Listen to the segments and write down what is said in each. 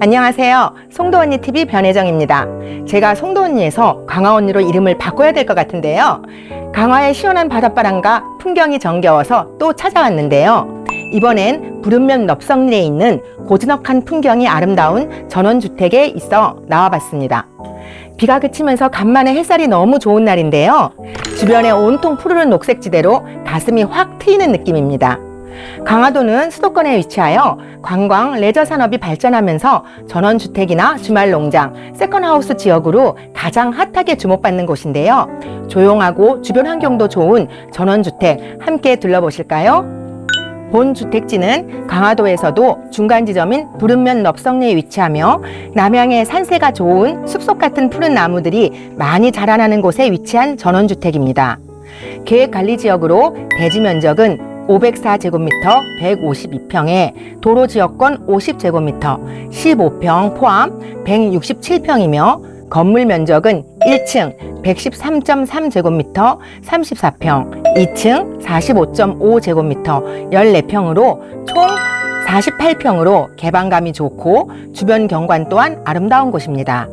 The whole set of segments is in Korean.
안녕하세요. 송도 언니 TV 변혜정입니다. 제가 송도 언니에서 강화 언니로 이름을 바꿔야 될 것 같은데요. 강화의 시원한 바닷바람과 풍경이 정겨워서 또 찾아왔는데요. 이번엔 부른면 넙성리에 있는 고즈넉한 풍경이 아름다운 전원주택에 있어 나와봤습니다. 비가 그치면서 간만에 햇살이 너무 좋은 날인데요. 주변에 온통 푸르른 녹색지대로 가슴이 확 트이는 느낌입니다. 강화도는 수도권에 위치하여 관광, 레저 산업이 발전하면서 전원주택이나 주말 농장, 세컨하우스 지역으로 가장 핫하게 주목받는 곳인데요. 조용하고 주변 환경도 좋은 전원주택 함께 둘러보실까요? 본 주택지는 강화도에서도 중간 지점인 부른면 넙성리에 위치하며 남향의 산세가 좋은 숲속 같은 푸른 나무들이 많이 자라나는 곳에 위치한 전원주택입니다. 계획관리지역으로 대지 면적은 504제곱미터 152평에 도로 지역권 50제곱미터 15평 포함 167평이며 건물 면적은 1층 113.3제곱미터 34평, 2층 45.5제곱미터 14평으로 총 48평으로 개방감이 좋고 주변 경관 또한 아름다운 곳입니다.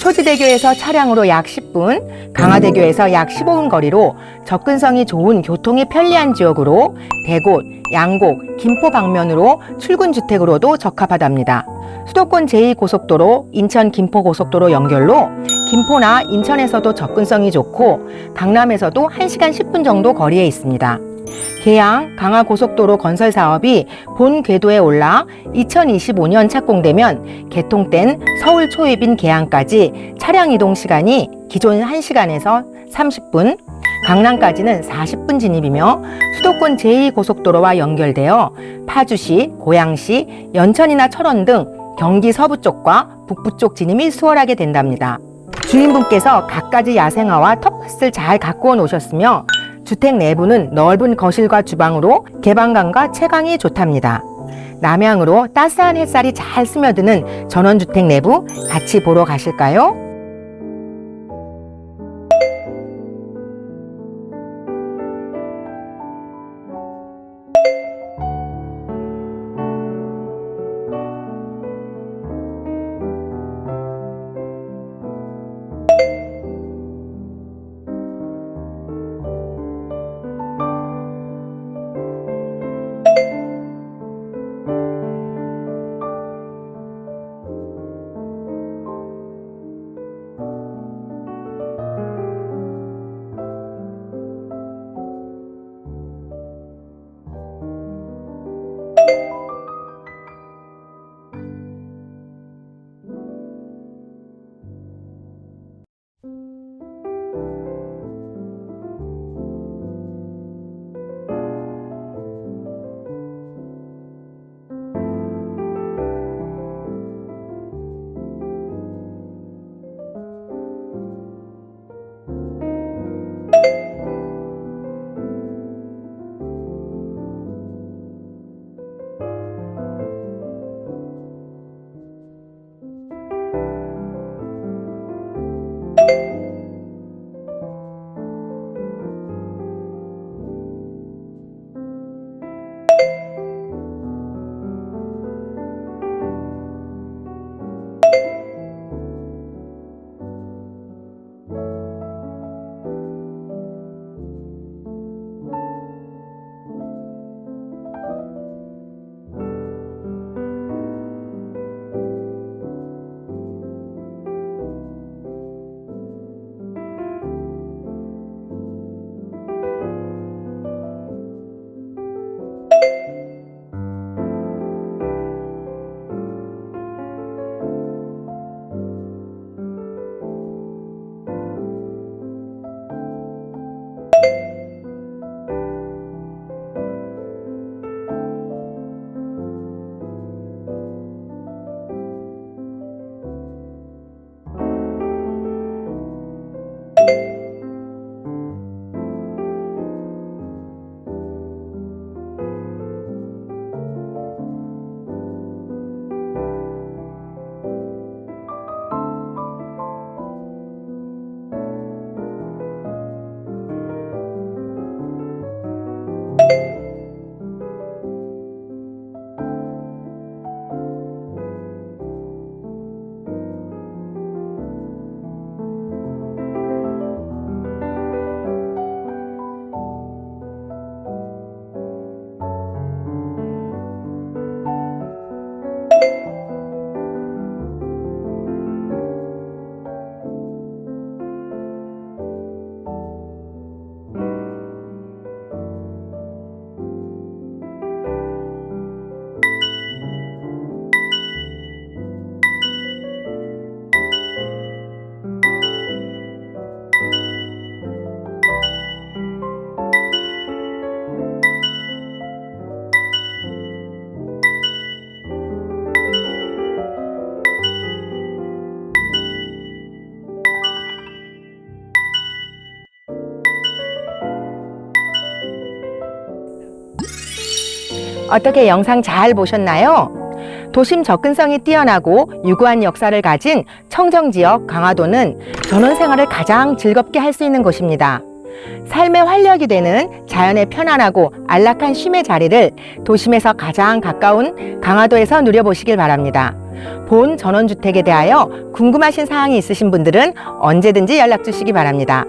초지대교에서 차량으로 약 10분, 강화대교에서 약 15분 거리로 접근성이 좋은 교통이 편리한 지역으로 대곳, 양곡, 김포 방면으로 출근 주택으로도 적합하답니다. 수도권 제2고속도로 인천 김포 고속도로 연결로 김포나 인천에서도 접근성이 좋고 강남에서도 1시간 10분 정도 거리에 있습니다. 계양 강화고속도로 건설 사업이 본 궤도에 올라 2025년 착공되면 개통된 서울 초입인 계양까지 차량 이동 시간이 기존 1시간에서 30분, 강남까지는 40분 진입이며 수도권 제2고속도로와 연결되어 파주시, 고양시, 연천이나 철원 등 경기 서부 쪽과 북부 쪽 진입이 수월하게 된답니다. 주인분께서 갖가지 야생화와 텃밭을 잘 가꾸어 놓으셨으며 주택 내부는 넓은 거실과 주방으로 개방감과 채광이 좋답니다. 남향으로 따스한 햇살이 잘 스며드는 전원주택 내부 같이 보러 가실까요? 어떻게 영상 잘 보셨나요? 도심 접근성이 뛰어나고 유구한 역사를 가진 청정지역 강화도는 전원 생활을 가장 즐겁게 할 수 있는 곳입니다. 삶의 활력이 되는 자연의 편안하고 안락한 쉼의 자리를 도심에서 가장 가까운 강화도에서 누려보시길 바랍니다. 본 전원주택에 대하여 궁금하신 사항이 있으신 분들은 언제든지 연락 주시기 바랍니다.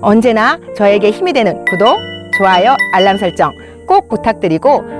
언제나 저에게 힘이 되는 구독, 좋아요, 알람 설정 꼭 부탁드리고